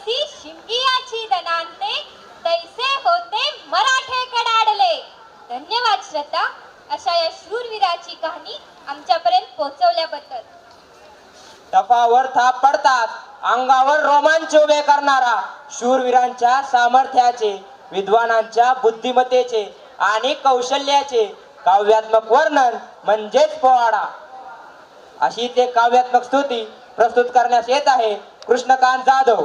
जैसी शिमगियाची दनांते तैसे होते मराठे कडाडले. धन्यवाद श्रद्धा. अशा या शूरवीराची कहाणी आमच्यापर्यंत पोहोचवल्याबद्दल. टपावर थाप पडतात. अंगावर रोमांच उभे करणारा शूरवीरांच्या सामर्थ्याचे विद्वानांच्या बुद्धिमत्तेचे आणि कौशल्याचे काव्यात्मक वर्णन म्हणजेच पोवाडा. अशी ते काव्यात्मक स्तुती प्रस्तुत करण्यास येत आहे कृष्णकांत जाधव.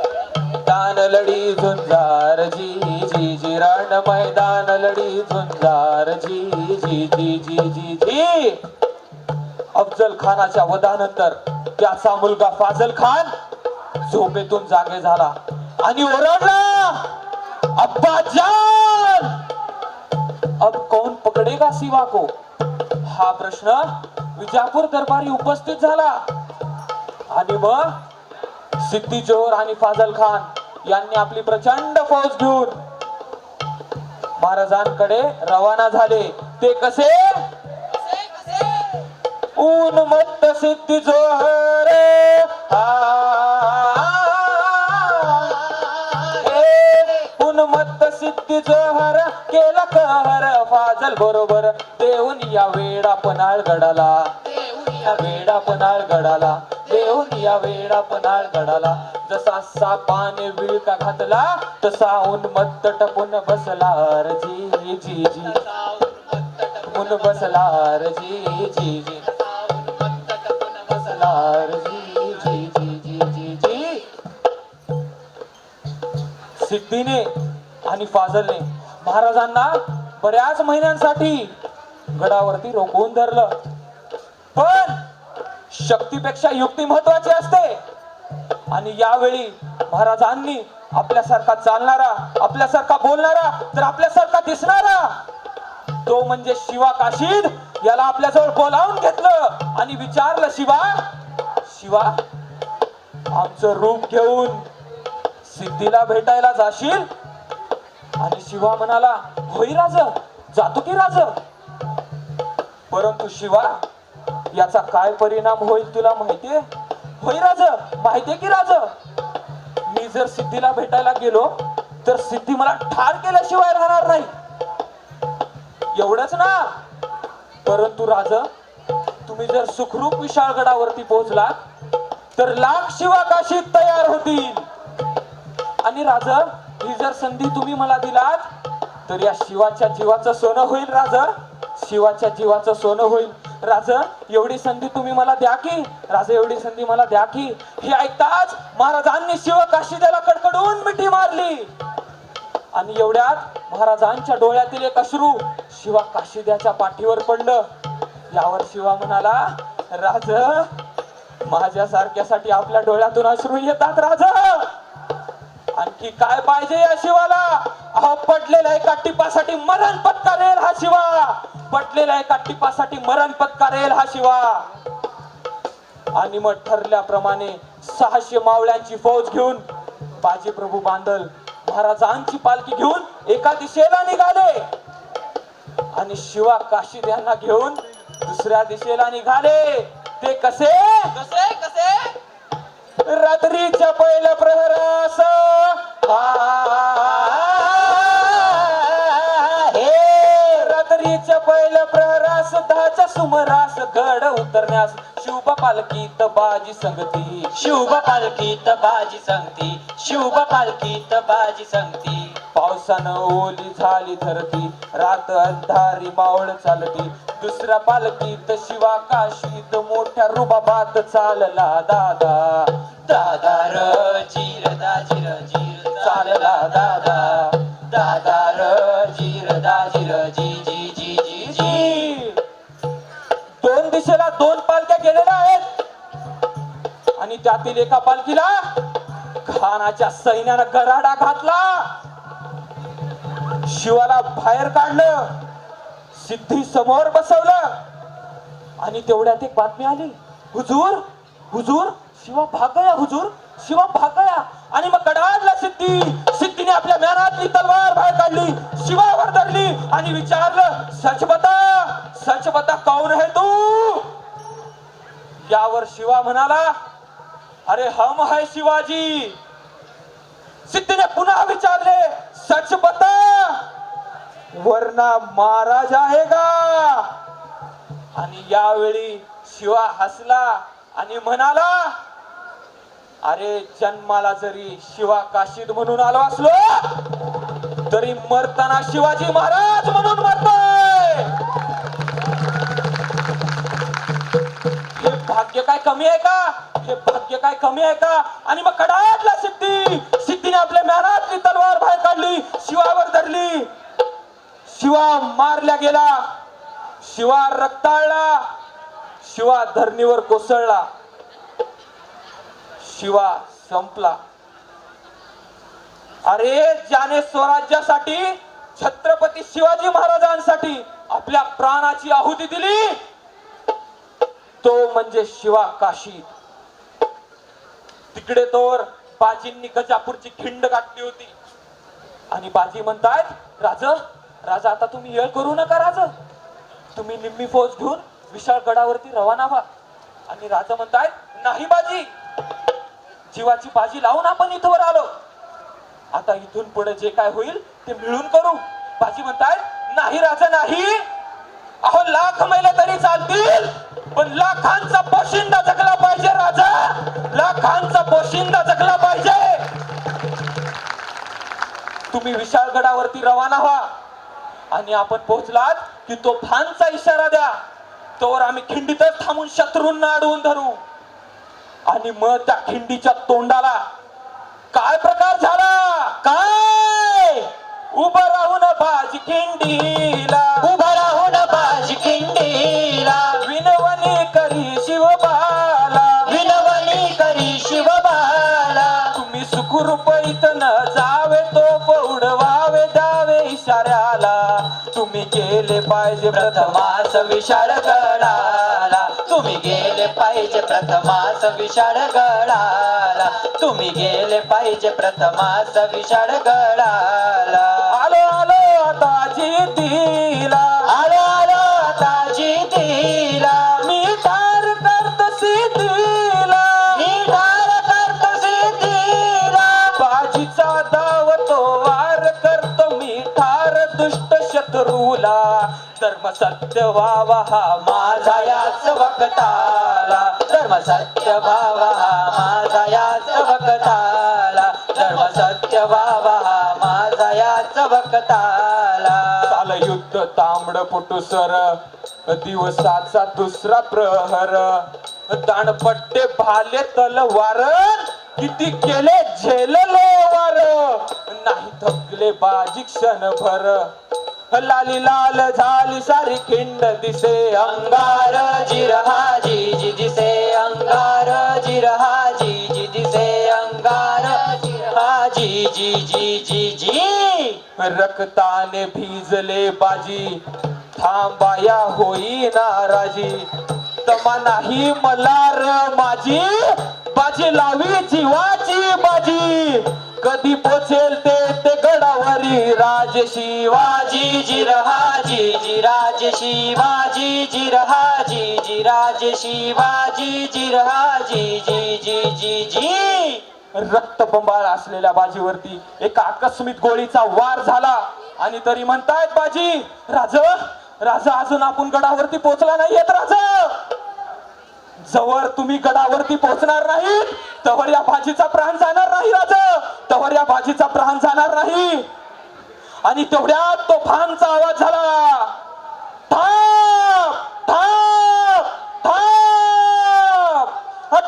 लढी झुंजार जी जी जी रण मैदान लढी झुंजार जी जी जी जी जी जी. अफजल खानाच्या वधानंतर त्याचा मुलगा फाजल खान झोपेतून जागे झाला आणि ओरडला अब्बा जान! अब कौन पकडेगा शिवा को? हा प्रश्न विजापूर दरबारी उपस्थित झाला. आणि मग सिद्धी जोहर आणि फाजल खान यांनी आपली प्रचंड फौज घेऊन महाराजांकडे रवाना झाले. ते कसे? उन्मत्त सिद्धी जोहर. उन्मत्त सिद्धी जोहर. केला कहर फाजल बरोबर. देऊन या वेडा पनाळ गडाला या वेडा पनाळ गडाला देऊन या वेळा पनाळ गडाला जसा सापाने विळका घातला तसा उन्मत्त टपून बसला रजी जी जी जी. टपून बसला रजी जी जी जी. बसला जी जी जी जी जी जी. सिद्धीने आणि फाजलने महाराजांना बऱ्याच महिन्यांसाठी गडावरती रोखून धरलं. पण शक्तीपेक्षा युक्ती महत्वाची असते. आणि यावेळी महाराजांनी आपल्यासारखा चालणारा आपल्यासारखा बोलणारा तर आपल्यासारखा दिसणारा तो म्हणजे शिवा काशीद. याला आपल्याजवळ बोलावून घेतलं आणि विचारलं शिवा शिवा आमचं रूप घेऊन सिद्धीला भेटायला जाशील? आणि शिवा म्हणाला होई राज जातो की राज. परंतु शिवा याचा काय परिणाम होईल तुला माहितीये होई राज माहितीये की राज? मी जर सिद्धीला भेटायला गेलो तर सिद्धी मला ठार केल्याशिवाय राहणार नाही. एवढंच ना. परंतु राज तुम्ही जर सुखरूप विशाळगडावरती पोहोचला तर लाख शिवा काशी तयार होतील. आणि राज ही जर संधी तुम्ही मला दिलात तर या शिवाच्या जीवाचं सोनं होईल राज. शिवाच्या जीवाचं सोनं होईल. राज एवढी संधी तुम्ही मला द्या की राजा एवढी संधी मला द्या की. हे ऐकताच महाराजांनी शिव काशीदेला कडकडून मिठी मारली. आणि एवढ्यात महाराजांच्या डोळ्यातील एक अश्रू शिवा काशीद्याच्या पाठीवर पडलं. यावर शिवा म्हणाला राज माझ्या सारख्यासाठी आपल्या डोळ्यातून अश्रू येतात राज. आणखी काय पाहिजे या शिवाला? अहो पडलेल्या एका टिपासाठी मरण पत्कारेल हा शिवा. पडलेल्या एका टिपासाठी मरण पत्कारेल हा शिवा. आणि मग ठरल्याप्रमाणे सहाशे मावळ्यांची फौज घेऊन बाजी प्रभू बांदल महाराजांची पालखी घेऊन एका दिशेला निघाले. आणि शिवा काशीद यांना घेऊन दुसऱ्या दिशेला निघाले. ते कसे? कसे? कसे? रात्रीच्या पहिल्या प्रहरास हे सुमारास गड उतरण्यास शुभ पालखीत बाजी संगती. शुभ पालखीत बाजी संगती. शुभ पालखीत बाजी संगती. पावसानं ओली झाली धरती. रात अंधारी मावळ चालती. दुसऱ्या पालखीत शिवा काशीत मोठ्या रुबाबात चालला दादा. दादा र जीर जीर चालला दादा. जी दोन आहेत आणि त्यातील एका पालखीला खानाच्या सैन्यानं गराडा घातला. शिवाला बाहेर काढलं. सिद्धी समोर बसवलं. आणि तेवढ्यात एक बातमी आली. हुजूर हुजूर शिवा भागया हुजूर शिवा भागया. आणि मग कडाडला सिद्धी. सिद्धीने आपल्या म्यानातली तलवार बाहेर काढली. शिवावर धरली. आणि विचारलं सच शिवा म्हणाला अरे हम है शिवाजी. सिद्धीने पुन्हा विचारले सच बता वरना महाराज आहे का आणि यावेळी शिवा हसला आणि म्हणाला अरे जन्माला जरी शिवा काशीद म्हणून आलो असलो तरी मरताना शिवाजी महाराज म्हणून मरतो भाग्य काय कमी आहे का? हे भाग्य काय कमी आहे का? आणि मग कडाडला सिद्धी सिद्धीने आपल्या म्यानातली तलवार बाहेर काढली शिवावर धरली. शिवा मारल्या गेला शिवा रक्ताळला शिवा धरणीवर कोसळला शिवा संपला. अरे ज्याने स्वराज्यासाठी छत्रपती शिवाजी महाराजांसाठी आपल्या प्राणाची आहुती दिली. तो म्हणजे शिवा काशी तिकडे तोर बाजींनी गजापूरची खिंड गाठली होती. आणि बाजी म्हणतायत राज राजा आता तुम्ही येळ करू नका राज. तुम्ही निम्मी फौज घेऊन विशाळ गडावरती रवाना व्हा. आणि राजा म्हणतायत नाही बाजी. जीवाची बाजी लावून आपण इथवर आलो. आता इथून पुढे जे काय होईल ते मिळून करू. बाजी म्हणतायत नाही राजा नाही. अहो लाख मेले तरी चालतील. पण लाखांचा पोशिंदा जगला पाहिजे राजा! लाखांचा पोशिंदा जगला पाहिजे! तुम्ही विशाळगडावरती रवाना व्हा. आणि आपण पोहोचलात की तो फानचा इशारा द्या. तोवर आम्ही खिंडीतच थांबून शत्रूंना अडवून धरू. आणि मग त्या खिंडीच्या तोंडाला काय प्रकार झाला? काय? उभं राहून बाजी खिंडी. गेले पाहिजे प्रथमास विशाळ गडाला. तुम्ही गेले पाहिजे प्रथमास विशाळ गडाला. तुम्ही गेले पाहिजे प्रथमास विशाळ गडाला. आलो आलो आता जितीला सत्य व्हावा हा माझा याच वक्ताला धर्म सत्य व्हावा हा माझा याच भक्ताला. धर्म सत्य व्हावा हा माझा याच वक्ताला चाल युद्ध तांबड पुटुसर दिवसाचा दुसरा प्रहर. दाणपट्टे भाले तलवार किती केले झेललो वार. नाही थकले बाजी क्षणभर. लाली लाल झाली सारी खिंड दिसे अंगार जिरहाजी जिरहा जी जी दिसे अंगार जिरहा जी जी दिसे अंगार जिरहा जी जी जी जी जी रक्ताने भिजले बाजी थांबाया होई नाराजी. तमा नाही मला र माझी बाजी लावी जीवाची बाजी. कधी पोचेल ते ते गडावरी राज शिवाजी शिवाजी जी रहा जी जी राज शिवाजी जी रहा जी जी राज शिवाजी जी. रहा जी जी जी जी रक्तबंबाळ असलेल्या बाजीवरती एका आकस्मित गोळीचा वार झाला. आणि तरी म्हणतायत बाजी राज राजा अजून आपण गडावरती पोचला नाही येत राजा. जवळ तुम्ही गडावरती पोहोचणार नाही तवर या भाजीचा प्राण जाणार नाही राजा तवर या भाजीचा प्राण जाणार नाही. आणि तेवढ्यात तो फानचा आवाज झाला थांब थांब थांब. हा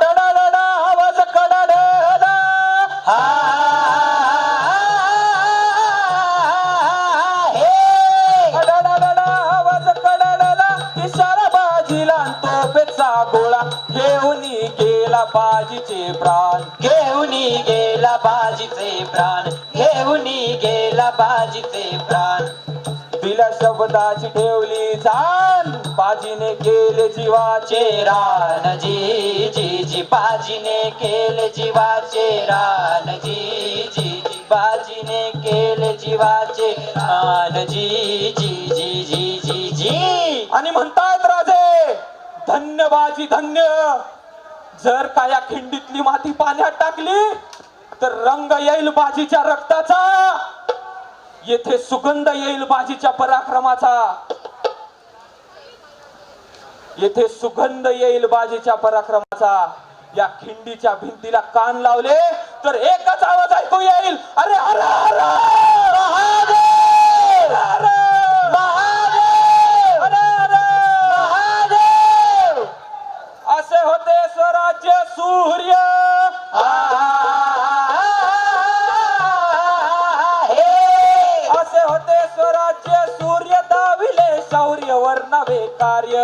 चा गोळा घेऊन गेला बाजीचे प्राण. घेऊन गेला बाजीचे प्राण. घेऊन गेला बाजीचे प्राण. दिल्या शब्दाची ठेवली जाण. बाजीने केले जीवाचे रान. जी जी जी बाजीने केले जीवाचे रान. जी जी जी बाजीने केले जीवाचे रान. जी जी जी धन्य बाजी धन्य. जर का या खिंडीतली माती पाण्यात टाकली तर रंग येईल बाजीच्या रक्ताचा. येथे सुगंध येईल बाजीच्या पराक्रमाचा. येथे सुगंध येईल बाजीच्या पराक्रमाचा. या खिंडीच्या भिंतीला कान लावले तर एकच आवाज ऐकू येईल. अरे हर हर सूर्य. असे होते स्वराज्य सूर्य दाविले शौर्य वर्णवे कार्य.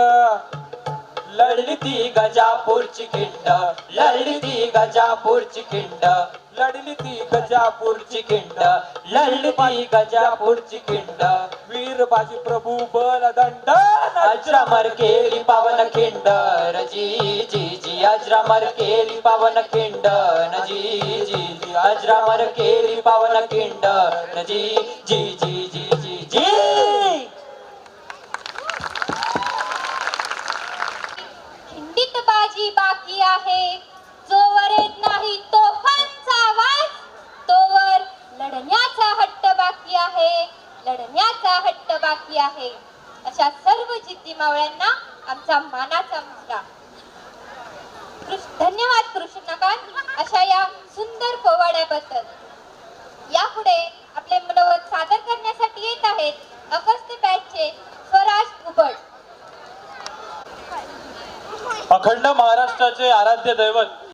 लढली ती गजापूरची खिंड लढली ती गजापूरची खिंड. लढली ती गजापूरची खिंड. लढली ती गजापूरची खिंड. वीर बाजी प्रभू बल दंड अजरामर केली पावन खिंड. रजी जी जी अजरामर केली पावन खिंड. नजी जी जी अजरामर केली पावन खिंड. नजी जी जी जी जी जी. खिंडीत बाजी बाकी आहे. जोवर येत नाही तो आवाज लढण्याचा हट्ट बाकी आहे. लढण्याचा हट्ट बाकी आहे. अशा सर्व जिद्दी मावळ्यांना आमचा मानाचा मुद्रा. धन्यवाद कृष्णकांत अशा या सुंदर पोवाड्याबद्दल. यापुढे आपले मनोवत सादर करण्यासाठी येत आहेत अगस्त बॅचचे स्वराज उबड. अखंड महाराष्ट्राचे आराध्य दैवत